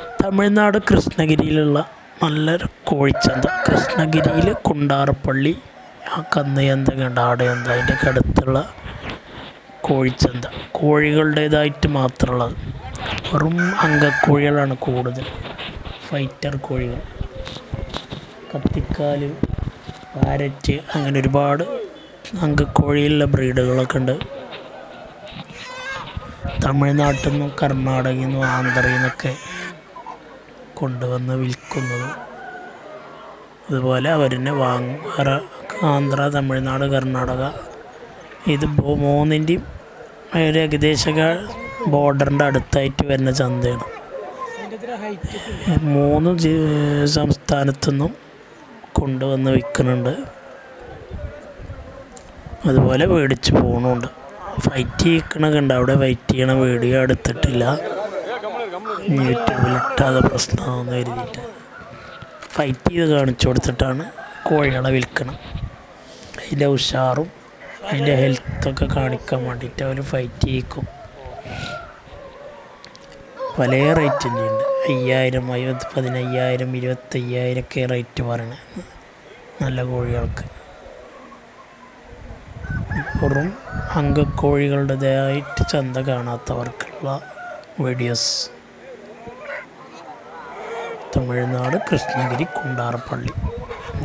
തമിഴ്നാട് കൃഷ്ണഗിരിയിലുള്ള നല്ലൊരു കോഴിച്ചന്ത കൃഷ്ണഗിരിയിൽ കുണ്ടാറപ്പള്ളി ആ കന്നുചന്തയുണ്ട് ആടെയന്ത അതിന്റെയൊക്കെ അടുത്തുള്ള കോഴിച്ചന്ത. കോഴികളുടേതായിട്ട് മാത്രമുള്ളത്. വെറും അങ്കക്കോഴികളാണ് കൂടുതൽ. ഫൈറ്റർ കോഴികൾ. കത്തിക്കാൽ പാരറ്റ് അങ്ങനെ ഒരുപാട് അങ്കക്കോഴിയിലുള്ള ബ്രീഡുകളൊക്കെ ഉണ്ട്. തമിഴ്നാട്ടിൽ നിന്നും കർണാടകയിൽ നിന്നും ആന്ധ്രയിൽ നിന്നൊക്കെ കൊണ്ടുവന്ന് വിൽക്കുന്നതും. അതുപോലെ അവരെന്നെ വാങ്ങും ആന്ധ്ര തമിഴ്നാട് കർണാടക ഇത് മൂന്നിന്റെയും ഒരു ഏകദേശ ബോർഡറിന്റെ അടുത്തായിട്ട് വരുന്ന ചന്തയാണ്. മൂന്ന് സംസ്ഥാനത്തു നിന്നും കൊണ്ടുവന്ന് വിൽക്കുന്നുണ്ട്. അതുപോലെ മേടിച്ച് പോകുന്നുണ്ട് ഫൈറ്റ് ചെയ്യിക്കണൊക്കെ ഉണ്ട് അവിടെ ഫൈറ്റ് ചെയ്യണ വീഡിയോ എടുത്തിട്ടില്ല. യൂട്യൂബിൽ ഇട്ടാതെ പ്രശ്നമാണെന്ന് കരുതിയിട്ട് ഫൈറ്റ് ചെയ്ത് കാണിച്ചു കൊടുത്തിട്ടാണ് കോഴികളെ വിൽക്കണം. അതിന്റെ ഉഷാറും അതിന്റെ ഹെൽത്തൊക്കെ കാണിക്കാൻ വേണ്ടിയിട്ട് അവർ ഫൈറ്റ് ചെയ്യിക്കും. പല റേറ്റിന്റെ ഉണ്ട്. അയ്യായിരം ഇരുപത്തി പതിനയ്യായിരം ഇരുപത്തയ്യായിരം ഒക്കെ റേറ്റ് പറയണത് നല്ല കോഴികൾക്ക്. വെറും അങ്കക്കോഴികളുടേതായിട്ട് ചന്ത കാണാത്തവർക്കുള്ള വീഡിയോസ് തമിഴ്നാട് കൃഷ്ണഗിരി കുണ്ടാറപ്പള്ളി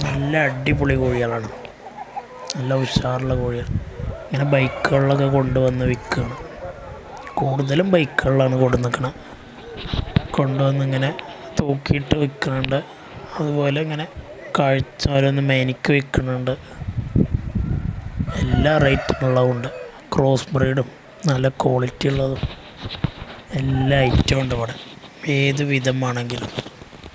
നല്ല അടിപൊളി കോഴികളാണ്. നല്ല ഉഷാറുള്ള കോഴികൾ. ഇങ്ങനെ ബൈക്കുകളിലൊക്കെ കൊണ്ടുവന്ന് വിൽക്കുകയാണ്. കൂടുതലും ബൈക്കുകളിലാണ് കൊണ്ടു നിൽക്കുന്നത് കൊണ്ടുവന്ന് ഇങ്ങനെ തൂക്കിയിട്ട് വിൽക്കുന്നുണ്ട്. അതുപോലെ ഇങ്ങനെ കാഴ്ച ഓരോന്ന് മേനിക്ക് വിൽക്കുന്നുണ്ട്. എല്ലാ റേറ്റിനുള്ളതുണ്ട് ക്രോസ് ബ്രീഡും നല്ല ക്വാളിറ്റി ഉള്ളതും. എല്ലാ ഐറ്റവും ഉണ്ട് ഇവിടെ. ഏത് വിധമാണെങ്കിലും.